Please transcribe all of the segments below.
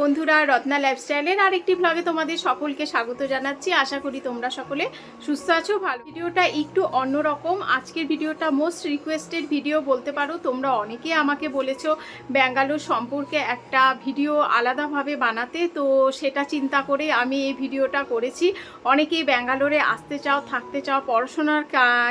বন্ধুরা রত্না লাইফস্টাইলের আরেকটি ব্লগে তোমাদের সকলকে স্বাগত জানাচ্ছি। আশা করি তোমরা সকলে সুস্থ আছো, ভালো ভিডিওটা একটু অন্যরকম। আজকের ভিডিওটা মোস্ট রিকোয়েস্টেড ভিডিও বলতে পারো, তোমরা অনেকে আমাকে বলেছ ব্যাঙ্গালোর সম্পর্কে একটা ভিডিও আলাদাভাবে বানাতে, তো সেটা চিন্তা করে আমি এই ভিডিওটা করেছি। অনেকেই ব্যাঙ্গালোরে আসতে চাও, থাকতে চাও, পড়াশোনার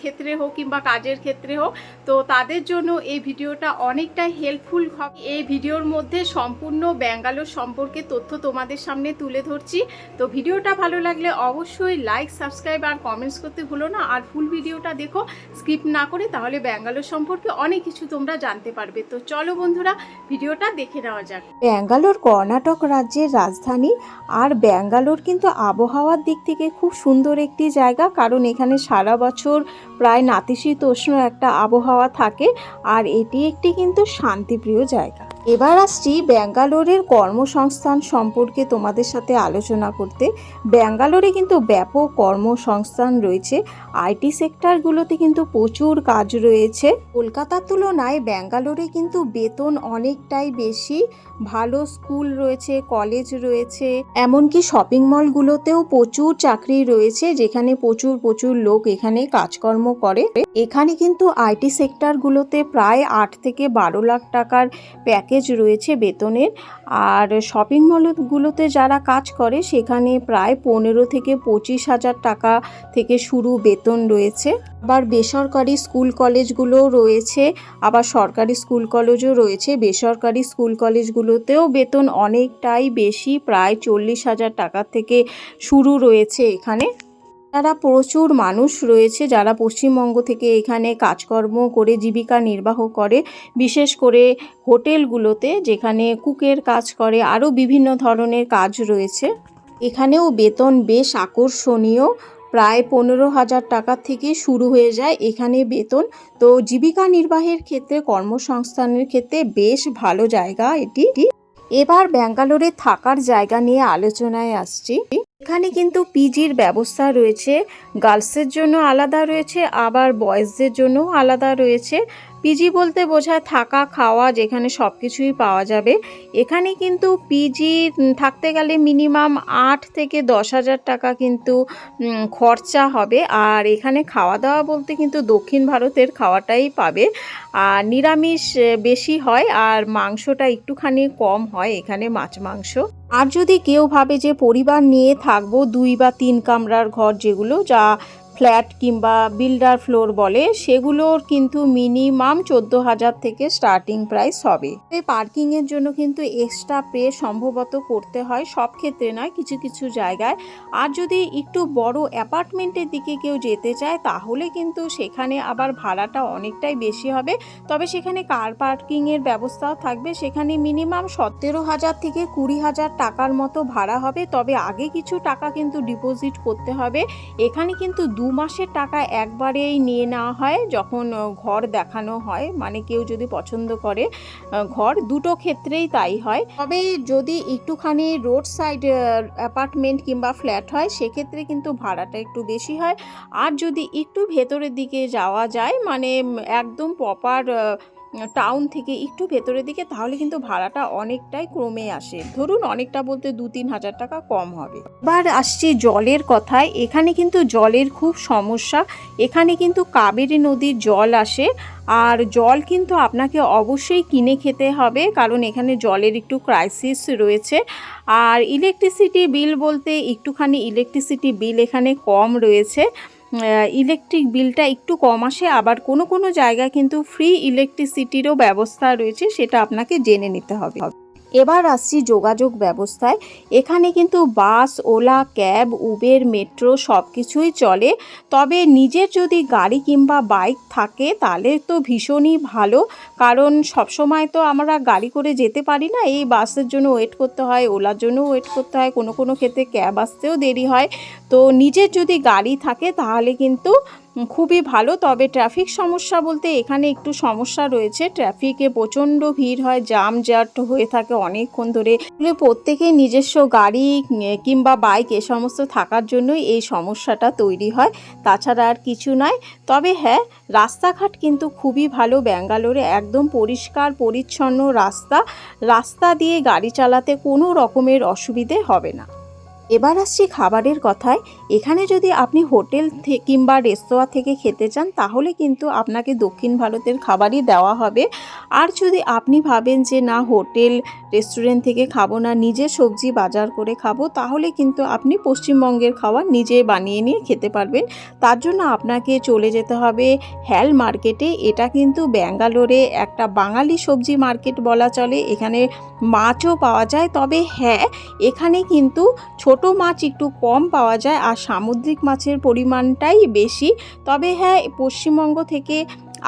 ক্ষেত্রে হোক কিংবা কাজের ক্ষেত্রে হোক, তো তাদের জন্য এই ভিডিওটা অনেকটাই হেল্পফুল হবে। এই ভিডিওর মধ্যে সম্পূর্ণ ব্যাঙ্গালোর সম্পর্কে তথ্য তোমাদের সামনে তুলে ধরছি। তো ভিডিওটা ভালো লাগলে অবশ্যই লাইক সাবস্ক্রাইব আর কমেন্টস করতে ভুলো না। আর ফুল ভিডিওটা দেখো স্কিপ না করে তাহলে ব্যাঙ্গালোর সম্পর্কে অনেক কিছু তোমরা জানতে পারবে। তো চলো বন্ধুরা, ভিডিওটা দেখে নেওয়া যাক। ব্যাঙ্গালোর, কর্ণাটক রাজ্যের রাজধানী আর ব্যাঙ্গালোর কিন্তু আবহাওয়ার দিক থেকে খুব সুন্দর একটি জায়গা। কারণ এখানে সারা বছর প্রায় নাতিশীতোষ্ণ একটা আবহাওয়া থাকে। আর এটি একটি কিন্তু শান্তিপ্রিয় জায়গা। এবার আসছি ব্যাঙ্গালোরের কর্মসংস্থান সম্পর্কে তোমাদের সাথে আলোচনা করতে। ব্যাঙ্গালোরে কিন্তু ব্যাপক কর্মসংস্থান রয়েছে। আইটি সেক্টরগুলোতে কিন্তু প্রচুর কাজ রয়েছে। কলকাতার তুলনায় ব্যাঙ্গালোরে কিন্তু বেতন অনেকটাই বেশি। ভালো স্কুল রয়েছে, কলেজ রয়েছে, এমনকি শপিং মলগুলোতেও প্রচুর চাকরি রয়েছে, যেখানে প্রচুর প্রচুর লোক এখানে কাজকর্ম করে। এখানে কিন্তু আইটি সেক্টরগুলোতে প্রায় আট থেকে বারো লাখ টাকার প্যাকেজ রয়েছে বেতনের। আর শপিং মলগুলোতে যারা কাজ করে, সেখানে প্রায় পনেরো থেকে পঁচিশ হাজার টাকা থেকে শুরু বেতন রয়েছে। আবার বেসরকারি স্কুল কলেজগুলোও রয়েছে, আবার সরকারি স্কুল কলেজও রয়েছে। বেসরকারি স্কুল কলেজগুলোতেও বেতন অনেকটাই বেশি, প্রায় চল্লিশ হাজার টাকা থেকে শুরু রয়েছে এখানে। যারা প্রচুর মানুষ রয়েছে যারা পশ্চিমবঙ্গ থেকে এখানে কাজকর্ম করে জীবিকা নির্বাহ করে, বিশেষ করে হোটেলগুলোতে যেখানে কুকের কাজ করে, আরও বিভিন্ন ধরনের কাজ রয়েছে। এখানেও বেতন বেশ আকর্ষণীয়, প্রায় পনেরো হাজার টাকা থেকে শুরু হয়ে যায় এখানে বেতন। তো জীবিকা নির্বাহের ক্ষেত্রে, কর্মসংস্থানের ক্ষেত্রে বেশ ভালো জায়গা এটি। এবার ব্যাঙ্গালোরে থাকার জায়গা নিয়ে আলোচনায় আসছি। এখানে কিন্তু পিজির ব্যবস্থা রয়েছে। গার্লসের জন্য আলাদা রয়েছে আবার বয়েজদের জন্য আলাদা রয়েছে। পিজি বলতে বোঝায় থাকা, খাওয়া, যেখানে সব কিছুই পাওয়া যাবে। এখানে কিন্তু পিজি থাকতে গেলে মিনিমাম আট থেকে দশ হাজার টাকা কিন্তু খরচা হবে। আর এখানে খাওয়া দাওয়া বলতে কিন্তু দক্ষিণ ভারতের খাওয়াটাই পাবে। আর নিরামিষ বেশি হয়, আর মাংসটা একটুখানি কম হয় এখানে মাছ, মাংস। আর যদি কেউ ভাবে যে, পরিবার নিয়ে থাকব, দুই বা তিন কামরার ঘর যেগুলো, যা ফ্ল্যাট কিংবা বিল্ডার ফ্লোর বলে, সেগুলোর কিন্তু মিনিমাম চোদ্দ হাজার থেকে স্টার্টিং প্রাইস হবে। এই পার্কিংয়ের জন্য কিন্তু এক্সট্রা পে সম্ভবত করতে হয়, সব ক্ষেত্রে নয়, কিছু কিছু জায়গায়। আর যদি একটু বড় অ্যাপার্টমেন্টের দিকে কেউ যেতে চায়, তাহলে কিন্তু সেখানে আবার ভাড়াটা অনেকটাই বেশি হবে। তবে সেখানে কার পার্কিংয়ের ব্যবস্থাও থাকবে। সেখানে মিনিমাম সতেরো হাজার থেকে কুড়ি হাজার টাকার মতো ভাড়া হবে। তবে আগে কিছু টাকা কিন্তু ডিপোজিট করতে হবে। এখানে কিন্তু দু মাসের টাকা একবারেই নিয়ে নেওয়া হয় যখন ঘর দেখানো হয়। মানে কেউ যদি পছন্দ করে ঘর দুটো ক্ষেত্রেই তাই হয়। তবে যদি একটুখানি রোড সাইড অ্যাপার্টমেন্ট কিংবা ফ্ল্যাট হয়, সেক্ষেত্রে কিন্তু ভাড়াটা একটু বেশি হয়। আর যদি একটু ভেতরের দিকে যাওয়া যায় মানে একদম প্রপার টাউন থেকে একটু ভেতরের দিকে, তাহলে কিন্তু ভাড়াটা অনেকটাই কমে আসে। ধরুন অনেকটা বলতে দু তিন হাজার টাকা কম হবে। এবার আসছি জলের কথায়, এখানে কিন্তু জলের খুব সমস্যা। এখানে কিন্তু কাবেরী নদীর জল আসে, আর জল কিন্তু আপনাকে অবশ্যই কিনে খেতে হবে, কারণ এখানে জলের একটু ক্রাইসিস রয়েছে। আর ইলেকট্রিসিটি বিল বলতে একটুখানি ইলেকট্রিসিটি বিল এখানে কম রয়েছে। ইলেকট্রিক বিলটা একটু কম আসে, আবার কোনো কোনো জায়গায় কিন্তু ফ্রি ইলেকট্রিসিটিরও ব্যবস্থা রয়েছে, সেটা আপনাকে জেনে নিতে হবে। এবার আসছি যোগাযোগ ব্যবস্থায়। এখানে কিন্তু bus, Ola, cab, Uber, metro সব কিছুই চলে। তবে নিজের যদি গাড়ি কিংবা বাইক থাকে, তাহলে তো ভীষণই ভালো। কারণ সবসময় তো আমরা গাড়ি করে যেতে পারি না। এই বাসের জন্য ওয়েট করতে হয়, ওলার জন্য ওয়েট করতে হয়। কোনো কোনো ক্ষেত্রে ক্যাব আসতেও দেরি হয়। তো নিজের যদি গাড়ি থাকে, তাহলে কিন্তু খুবই ভালো। তবে ট্রাফিক সমস্যা বলতে এখানে একটু সমস্যা রয়েছে। ট্রাফিকে প্রচণ্ড ভিড় হয় জাম জাট হয়ে থাকে অনেকক্ষণ ধরে। আসলে প্রত্যেকের নিজস্ব গাড়ি কিংবা বাইক এ সমস্ত থাকার জন্যই এই সমস্যাটা তৈরি হয়। তাছাড়া আর কিছু নয়। তবে হ্যাঁ রাস্তাঘাট কিন্তু খুবই ভালো। ব্যাঙ্গালোরে একদম পরিষ্কার, পরিচ্ছন্ন রাস্তা। রাস্তা দিয়ে গাড়ি চালাতে কোনো রকমের অসুবিধে হবে না। এবার আসছি খাবারের কথায়। এখানে যদি আপনি হোটেল কিংবা রেস্তোরাঁ থেকে খেতে চান, তাহলে কিন্তু আপনাকে দক্ষিণ ভারতের খাবারই দেওয়া হবে। আর যদি আপনি ভাবেন যে, না, হোটেল, রেস্টুরেন্ট থেকে খাব না, নিজে সবজি বাজার করে খাব, তাহলে কিন্তু আপনি পশ্চিমবঙ্গের খাবার নিজে বানিয়ে নিয়ে খেতে পারবেন। তার জন্য আপনাকে চলে যেতে হবে হ্যাল মার্কেটে। এটা কিন্তু ব্যাঙ্গালোরে একটা বাঙালি সবজি মার্কেট বলা চলে। এখানে মাছও পাওয়া যায়। তবে হ্যাঁ এখানে কিন্তু ছোট মাছ একটু কম পাওয়া যায় আর সামুদ্রিক মাছের পরিমাণটাই বেশি। তবে হ্যাঁ পশ্চিমবঙ্গ থেকে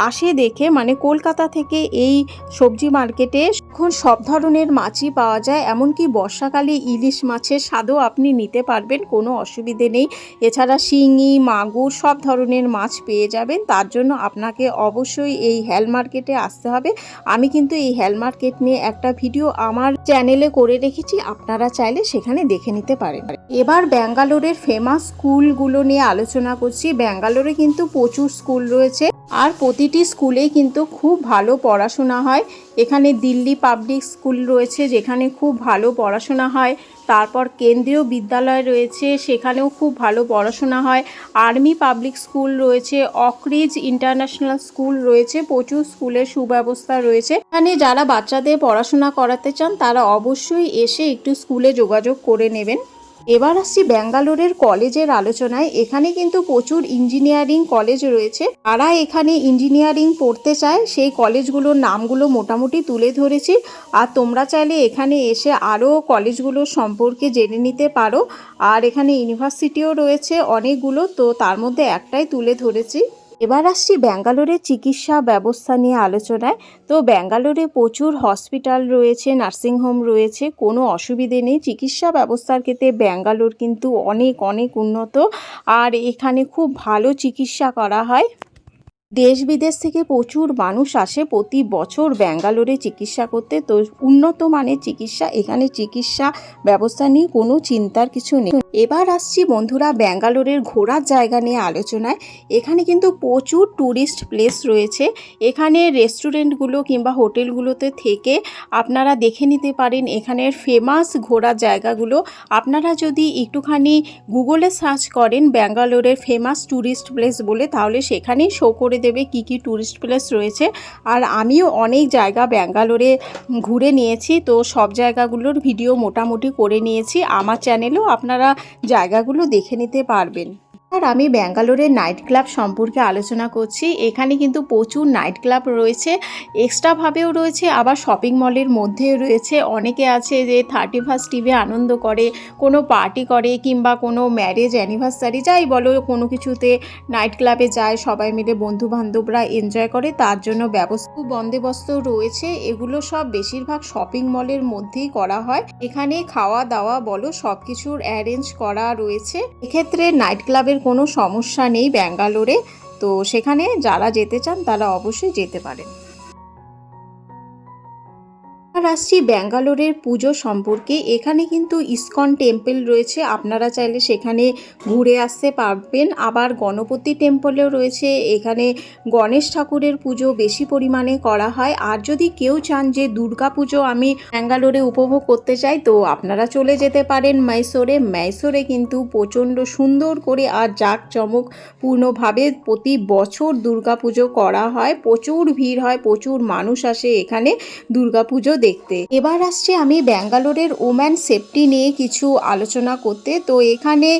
আসে দেখে মানে কলকাতা থেকে এই সবজি মার্কেটে এখন সব ধরনের মাছই পাওয়া যায়, এমনকি বর্ষাকালে ইলিশ মাছের স্বাদও আপনি নিতে পারবেন, কোনো অসুবিধে নেই। এছাড়া শিঙি, মাগুর সব ধরনের মাছ পেয়ে যাবেন, তার জন্য আপনাকে অবশ্যই এই হেল মার্কেটে আসতে হবে। আমি কিন্তু এই হেল মার্কেট নিয়ে একটা ভিডিও আমার চ্যানেলে করে রেখেছি, আপনারা চাইলে সেখানে দেখে নিতে পারেন। এবার ব্যাঙ্গালোরের ফেমাস স্কুলগুলো নিয়ে আলোচনা করছি। ব্যাঙ্গালোরে কিন্তু প্রচুর স্কুল রয়েছে। আর প্রতিটি স্কুলেই কিন্তু খুব ভালো পড়াশোনা হয়। এখানে দিল্লি পাবলিক স্কুল রয়েছে, যেখানে খুব ভালো পড়াশোনা হয়। তারপর কেন্দ্রীয় বিদ্যালয় রয়েছে, সেখানেও খুব ভালো পড়াশোনা হয়। আর্মি পাবলিক স্কুল রয়েছে, অকরিজ ইন্টারন্যাশনাল স্কুল রয়েছে, প্রচুর স্কুলের সুব্যবস্থা রয়েছে। এখানে যারা বাচ্চাদের পড়াশোনা করাতে চান, তারা অবশ্যই এসে একটু স্কুলে যোগাযোগ করে নেবেন। এবার আসছি ব্যাঙ্গালোরের কলেজের আলোচনায়। এখানে কিন্তু প্রচুর ইঞ্জিনিয়ারিং কলেজ রয়েছে। তারা এখানে ইঞ্জিনিয়ারিং পড়তে চায়, সেই কলেজগুলোর নামগুলো মোটামুটি তুলে ধরেছি। আর তোমরা চাইলে এখানে এসে আরও কলেজগুলোর সম্পর্কে জেনে নিতে পারো। আর এখানে ইউনিভার্সিটিও রয়েছে অনেকগুলো, তো তার মধ্যে একটাই তুলে ধরেছি। এবার আসছি ব্যাঙ্গালোরের চিকিৎসা ব্যবস্থা নিয়ে আলোচনায়। তো ব্যাঙ্গালোরে প্রচুর হসপিটাল রয়েছে নার্সিংহোম রয়েছে, কোনো অসুবিধে নেই। চিকিৎসা ব্যবস্থার ক্ষেত্রে ব্যাঙ্গালোর কিন্তু অনেক অনেক উন্নত। আর এখানে খুব ভালো চিকিৎসা করা হয়। দেশ বিদেশ থেকে প্রচুর মানুষ আসে। প্রতি বছর ব্যাঙ্গালোরে চিকিৎসা করতে। তো উন্নত মানের চিকিৎসা, এখানে চিকিৎসা ব্যবস্থা নিয়ে কোনো চিন্তার কিছু নেই। এবার আসছি বন্ধুরা ব্যাঙ্গালোরের ঘোরার জায়গা নিয়ে আলোচনায়। এখানে কিন্তু প্রচুর ট্যুরিস্ট প্লেস রয়েছে। এখানে রেস্টুরেন্টগুলো কিংবা হোটেলগুলোতে থেকে আপনারা দেখে নিতে পারেন এখানের ফেমাস ঘোরার জায়গাগুলো। আপনারা যদি একটুখানি গুগলে সার্চ করেন ব্যাঙ্গালোরের ফেমাস ট্যুরিস্ট প্লেস বলে, তাহলে সেখানেই শো করে দেবে, কি কি ট্যুরিস্ট প্লেস রয়েছে। আর আমিও অনেক জায়গা ব্যাঙ্গালোরে ঘুরে নিয়েছি, তো সব জায়গাগুলোর ভিডিও মোটামুটি করে নিয়েছি। আমার চ্যানেলেও আপনারা জায়গাগুলো দেখে নিতে পারবেন। আর আমি ব্যাঙ্গালোরের নাইট ক্লাব সম্পর্কে আলোচনা করছি। এখানে কিন্তু প্রচুর নাইট ক্লাব রয়েছে। এক্সট্রাভাবেও রয়েছে, আবার শপিং মলের মধ্যেও রয়েছে। অনেকে আছে যে থার্টি ফার্স্ট টিভে আনন্দ করে, কোনো পার্টি করে কিংবা কোনো ম্যারেজ অ্যানিভার্সারি, যাই বলো, কোনো কিছুতে নাইট ক্লাবে যায়, সবাই মিলে বন্ধু বান্ধবরা এনজয় করে, তার জন্য ব্যবস্থা বন্দোবস্ত রয়েছে। এগুলো সব বেশিরভাগ শপিং মলের মধ্যেই করা হয়। এখানে খাওয়া দাওয়া বলো সব কিছুর অ্যারেঞ্জ করা রয়েছে। এক্ষেত্রে নাইট ক্লাবের কোনো সমস্যা নেই ব্যাঙ্গালোরে। তো সেখানে যারা যেতে চান তারা অবশ্যই যেতে পারেন। আর আসছি ব্যাঙ্গালোরের পুজো সম্পর্কে এখানে কিন্তু ইসকন টেম্পল রয়েছে। আপনারা চাইলে সেখানে ঘুরে আসতে পারবেন। আবার গণপতি টেম্পলেও রয়েছে। এখানে গণেশ ঠাকুরের পুজো বেশি পরিমাণে করা হয়। আর যদি কেউ চান যে দুর্গা পুজো আমি ব্যাঙ্গালোরে উপভোগ করতে চাই, তো আপনারা চলে যেতে পারেন মাইসোরে। মাইসোরে কিন্তু প্রচণ্ড সুন্দর করে আর জাঁকজমকপূর্ণভাবে প্রতি বছর দুর্গা পুজো করা হয়। প্রচুর ভিড় হয়, প্রচুর মানুষ আসে এখানে দুর্গাপুজো দেখতে। এবার আসছে আমি ব্যাঙ্গালোরের ওম্যান সেফটি নিয়ে কিছু আলোচনা করতে। তো এখানে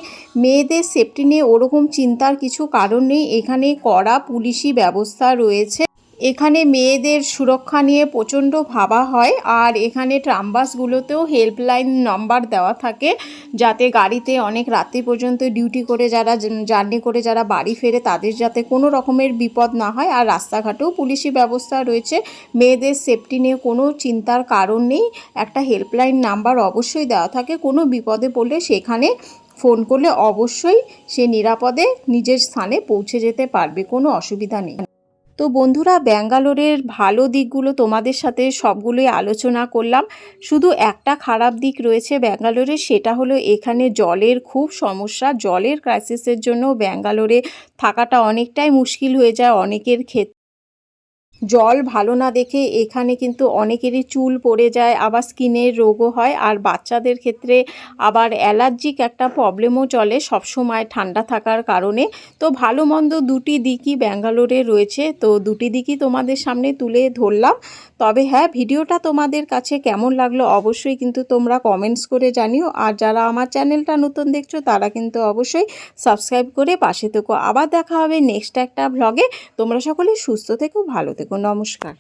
মেয়েদের সেফটি নিয়ে ওরকম চিন্তার কিছু কারণ নেই। এখানে কড়া পুলিশি ব্যবস্থা রয়েছে। এখানে মেয়েদের সুরক্ষা নিয়ে প্রচণ্ড ভাবা হয় আর এখানে ট্রামবাসগুলোতেও হেল্পলাইন নাম্বার দেওয়া থাকে যাতে গাড়িতে অনেক রাত্রি পর্যন্ত ডিউটি করে যারা জার্নি করে যারা বাড়ি ফেরে তাদের যাতে কোনো রকমের বিপদ না হয়। আর রাস্তাঘাটেও পুলিশি ব্যবস্থা রয়েছে। মেয়েদের সেফটি নিয়ে কোনো চিন্তার কারণ নেই। একটা হেল্পলাইন নাম্বার অবশ্যই দেওয়া থাকে। কোনো বিপদে পড়লে সেখানে ফোন করলে অবশ্যই সে নিরাপদে নিজের স্থানে পৌঁছে যেতে পারবে। কোনো অসুবিধা নেই। তো বন্ধুরা, ব্যাঙ্গালোরের ভালো দিকগুলো তোমাদের সাথে সবগুলোই আলোচনা করলাম। শুধু একটা খারাপ দিক রয়েছে ব্যাঙ্গালোরে, সেটা হলো এখানে জলের খুব সমস্যা। জলের ক্রাইসিসের জন্য ব্যাঙ্গালোরে থাকাটা অনেকটাই মুশকিল হয়ে যায় অনেকের ক্ষেত্রে। জল ভালো না দেখে এখানে কিন্তু অনেকেরই চুল পড়ে যায়, আবার স্কিনের রোগও হয়। আর বাচ্চাদের ক্ষেত্রে আবার অ্যালার্জিক একটা প্রবলেমও চলে সবসময় ঠান্ডা থাকার কারণে। তো ভালো মন্দ দুটি দিকই ব্যাঙ্গালোরে রয়েছে। তো দুটি দিকই তোমাদের সামনে তুলে ধরলাম। তবে হ্যাঁ ভিডিওটা তোমাদের কাছে কেমন লাগল অবশ্যই কিন্তু তোমরা কমেন্টস করে জানিও। আর যারা আমার চ্যানেলটা নতুন দেখছ, তারা কিন্তু অবশ্যই সাবস্ক্রাইব করে পাশে থেকো। আবার দেখা হবে নেক্সট একটা ভ্লগে তোমরা সকলে সুস্থ থেকো, ভালো থেকো নমস্কার